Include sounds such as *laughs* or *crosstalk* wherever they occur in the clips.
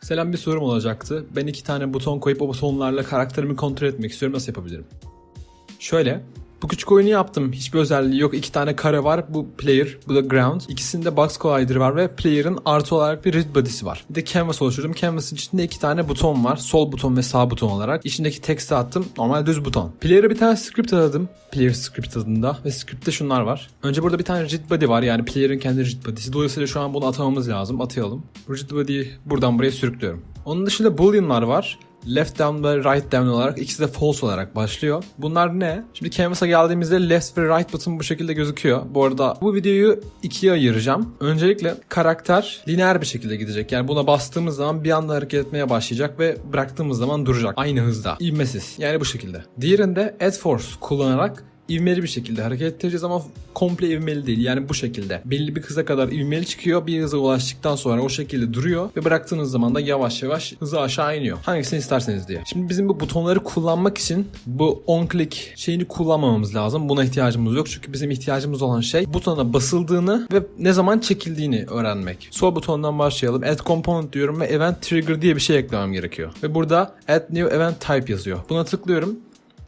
Selam bir sorum olacaktı. Ben iki tane buton koyup o butonlarla karakterimi kontrol etmek istiyorum. Nasıl yapabilirim? Şöyle. Bu küçük oyunu yaptım. Hiçbir özelliği yok. İki tane kare var. Bu player, bu da ground. İkisinde box collider var ve player'ın artı olarak bir read body'si var. Bir de canvas oluşturdum. Canvas'ın içinde iki tane buton var. Sol buton ve sağ buton olarak. İçindeki teksti attım. Normal düz buton. Player'a bir tane script aradım. Player script adında. Ve script'te şunlar var. Önce burada bir tane read body var. Yani player'ın kendi read body'si. Dolayısıyla şu an bunu atamamız lazım. Atayalım. Read body'yi buradan buraya sürüklüyorum. Onun dışında boolean'lar var left down ve right down olarak ikisi de false olarak başlıyor. Bunlar ne? Şimdi canvas'a geldiğimizde left ve right button bu şekilde gözüküyor. Bu arada bu videoyu ikiye ayıracağım. Öncelikle karakter lineer bir şekilde gidecek. Yani buna bastığımız zaman bir anda hareket etmeye başlayacak ve bıraktığımız zaman duracak. Aynı hızda. İvmesiz. Yani bu şekilde. Diğerinde add force kullanarak ivmeli bir şekilde hareket ettireceğiz ama komple ivmeli değil. Yani bu şekilde. Belli bir hıza kadar ivmeli çıkıyor. Bir hıza ulaştıktan sonra o şekilde duruyor ve bıraktığınız zaman da yavaş yavaş hızı aşağı iniyor. Hangisini isterseniz diye. Şimdi bizim bu butonları kullanmak için bu on click şeyini kullanmamamız lazım. Buna ihtiyacımız yok. Çünkü bizim ihtiyacımız olan şey butona basıldığını ve ne zaman çekildiğini öğrenmek. Sol butondan başlayalım. Add component diyorum ve event trigger diye bir şey eklemem gerekiyor. Ve burada add new event type yazıyor. Buna tıklıyorum.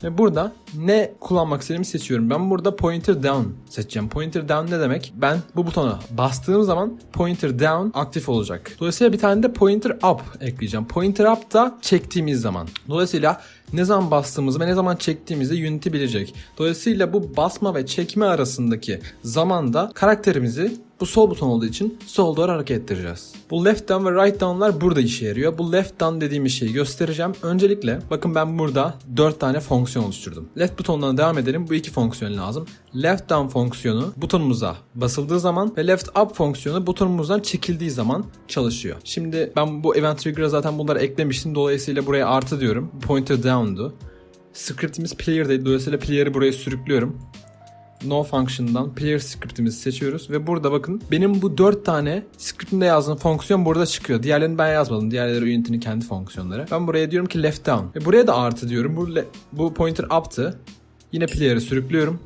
Ve burada ne kullanmak istediğimi seçiyorum. Ben burada pointer down seçeceğim. Pointer down ne demek? Ben bu butona bastığım zaman pointer down aktif olacak. Dolayısıyla bir tane de pointer up ekleyeceğim. Pointer up da çektiğimiz zaman. Dolayısıyla ne zaman bastığımızı ve ne zaman çektiğimizi Unity bilecek. Dolayısıyla bu basma ve çekme arasındaki zamanda karakterimizi bu sol buton olduğu için sol doğru hareket ettireceğiz. Bu left down ve right down'lar burada işe yarıyor. Bu left down dediğimiz şeyi göstereceğim. Öncelikle bakın ben burada 4 tane fonksiyon oluşturdum. Left butondan devam edelim. Bu iki fonksiyon lazım. Left down fonksiyonu butonumuza basıldığı zaman ve left up fonksiyonu butonumuzdan çekildiği zaman çalışıyor. Şimdi ben bu event trigger'a zaten bunları eklemiştim. Dolayısıyla buraya artı diyorum. Pointer down'du. Scriptimiz player'daydı. Dolayısıyla player'ı buraya sürüklüyorum no function'dan player script'imizi seçiyoruz ve burada bakın benim bu 4 tane script'imde yazdığım fonksiyon burada çıkıyor. Diğerlerini ben yazmadım. Diğerleri Unity'nin kendi fonksiyonları. Ben buraya diyorum ki left down. Ve buraya da artı diyorum. Bu, bu pointer up'tı. Yine player'ı sürüklüyorum.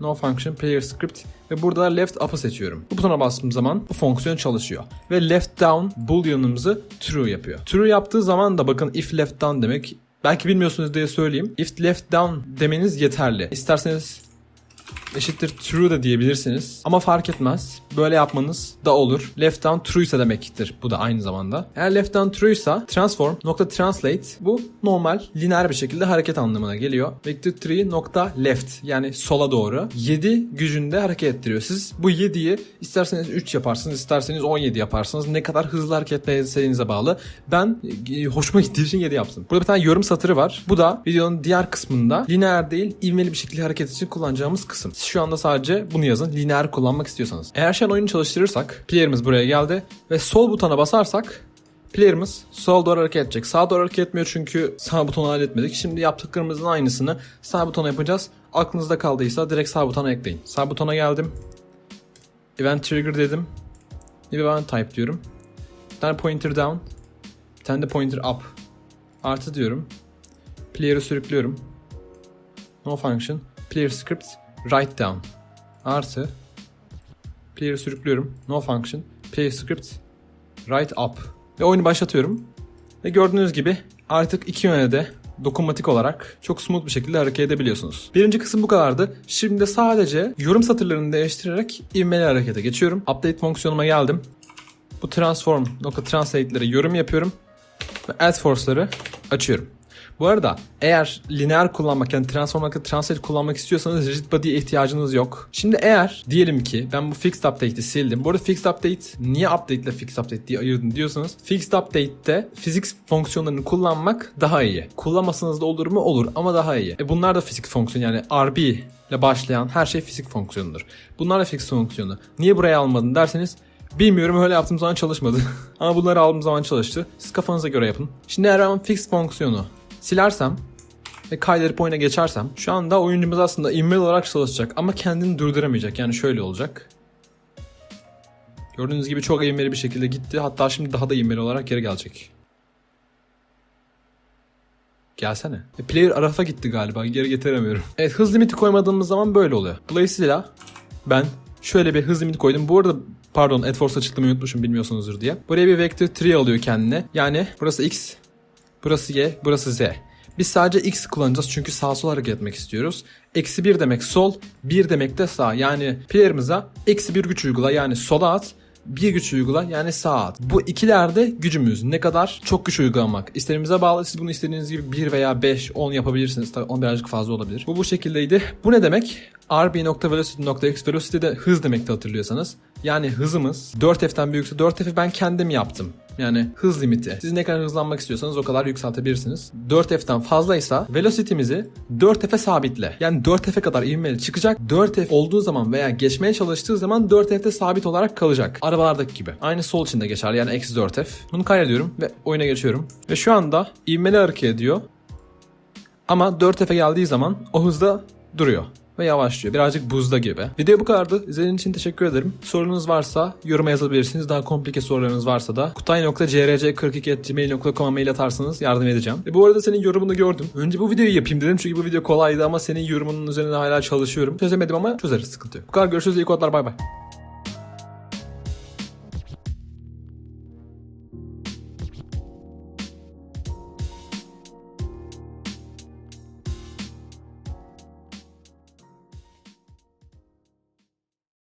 No function player script ve burada da left up'ı seçiyorum. Bu butona bastığım zaman bu fonksiyon çalışıyor. Ve left down boolean'ımızı true yapıyor. True yaptığı zaman da bakın if left down demek Belki bilmiyorsunuz diye söyleyeyim. If left down demeniz yeterli. İsterseniz eşittir true da diyebilirsiniz. Ama fark etmez. Böyle yapmanız da olur. Left down true ise demektir. Bu da aynı zamanda. Eğer left down true ise transform nokta translate bu normal lineer bir şekilde hareket anlamına geliyor. Vector 3 nokta left yani sola doğru 7 gücünde hareket ettiriyor. Siz bu 7'yi isterseniz 3 yaparsınız isterseniz 17 yaparsınız. Ne kadar hızlı hareket etmenize bağlı. Ben e, hoşuma gittiği için 7 yaptım. Burada bir tane yorum satırı var. Bu da videonun diğer kısmında lineer değil ivmeli bir şekilde hareket için kullanacağımız kısım. Siz şu anda sadece bunu yazın. Lineer kullanmak istiyorsanız. Eğer şu an oyunu çalıştırırsak player'ımız buraya geldi ve sol butona basarsak Player'ımız sol doğru hareket edecek. Sağ doğru hareket etmiyor çünkü sağ butonu halletmedik. Şimdi yaptıklarımızın aynısını sağ butona yapacağız. Aklınızda kaldıysa direkt sağ butona ekleyin. Sağ butona geldim. Event trigger dedim. Bir event type diyorum. Bir tane pointer down. Bir tane de pointer up. Artı diyorum. Player'ı sürüklüyorum. No function. Player script. Write down. Artı. Player'ı sürüklüyorum. No function. Player script. Write up. Ve oyunu başlatıyorum. Ve gördüğünüz gibi artık iki yöne de dokunmatik olarak çok smooth bir şekilde hareket edebiliyorsunuz. Birinci kısım bu kadardı. Şimdi de sadece yorum satırlarını değiştirerek ivmeli harekete geçiyorum. Update fonksiyonuma geldim. Bu transform nokta translate'lere yorum yapıyorum. Ve add force'ları açıyorum. Bu arada eğer lineer kullanmak yani transform nokta translate kullanmak istiyorsanız rigid body'ye ihtiyacınız yok. Şimdi eğer diyelim ki ben bu fixed update'i sildim. Bu arada fixed update niye update ile fixed update diye ayırdın diyorsanız fixed update'te physics fonksiyonlarını kullanmak daha iyi. Kullanmasanız da olur mu? Olur ama daha iyi. E bunlar da fizik fonksiyon yani RB ile başlayan her şey fizik fonksiyonudur. Bunlar da fizik fonksiyonu. Niye buraya almadın derseniz Bilmiyorum öyle yaptığım zaman çalışmadı. *laughs* Ama bunları aldığım zaman çalıştı. Siz kafanıza göre yapın. Şimdi eğer ben fix fonksiyonu silersem ve kaydırıp oyuna geçersem şu anda oyuncumuz aslında ivmeli olarak çalışacak ama kendini durduramayacak. Yani şöyle olacak. Gördüğünüz gibi çok ivmeli bir şekilde gitti. Hatta şimdi daha da ivmeli olarak geri gelecek. Gelsene. E, player Araf'a gitti galiba. Geri getiremiyorum. *laughs* Evet hız limiti koymadığımız zaman böyle oluyor. Dolayısıyla ben Şöyle bir hız limiti koydum. Bu arada pardon AdForce açıklamayı unutmuşum bilmiyorsunuzdur diye. Buraya bir vector tree alıyor kendine. Yani burası x, burası y, burası z. Biz sadece x kullanacağız çünkü sağ sol hareket etmek istiyoruz. Eksi 1 demek sol, 1 demek de sağ. Yani player'ımıza eksi 1 güç uygula yani sola at. Bir güç uygula yani sağa at. Bu ikilerde gücümüz ne kadar çok güç uygulamak. İsterimize bağlı siz bunu istediğiniz gibi 1 veya 5, 10 yapabilirsiniz. Tabii 10 birazcık fazla olabilir. Bu bu şekildeydi. Bu ne demek? rb.velocity.x velocity de hız demekti hatırlıyorsanız. Yani hızımız 4f'ten büyükse 4f'i ben kendim yaptım. Yani hız limiti. Siz ne kadar hızlanmak istiyorsanız o kadar yükseltebilirsiniz. 4F'den fazlaysa velocity'mizi 4F'e sabitle. Yani 4F'e kadar ivmeli çıkacak. 4F olduğu zaman veya geçmeye çalıştığı zaman 4F'de sabit olarak kalacak. Arabalardaki gibi. Aynı sol için de geçerli yani eksi 4F. Bunu kaydediyorum ve oyuna geçiyorum. Ve şu anda ivmeli hareket ediyor. Ama 4F'e geldiği zaman o hızda duruyor ve yavaşlıyor. Birazcık buzda gibi. Video bu kadardı. İzlediğiniz için teşekkür ederim. Sorunuz varsa yoruma yazabilirsiniz. Daha komplike sorularınız varsa da kutay.crc42.gmail.com'a mail atarsanız yardım edeceğim. E bu arada senin yorumunu gördüm. Önce bu videoyu yapayım dedim çünkü bu video kolaydı ama senin yorumunun üzerine hala çalışıyorum. Çözemedim ama çözeriz sıkıntı yok. Bu kadar görüşürüz. İyi kodlar bay bay.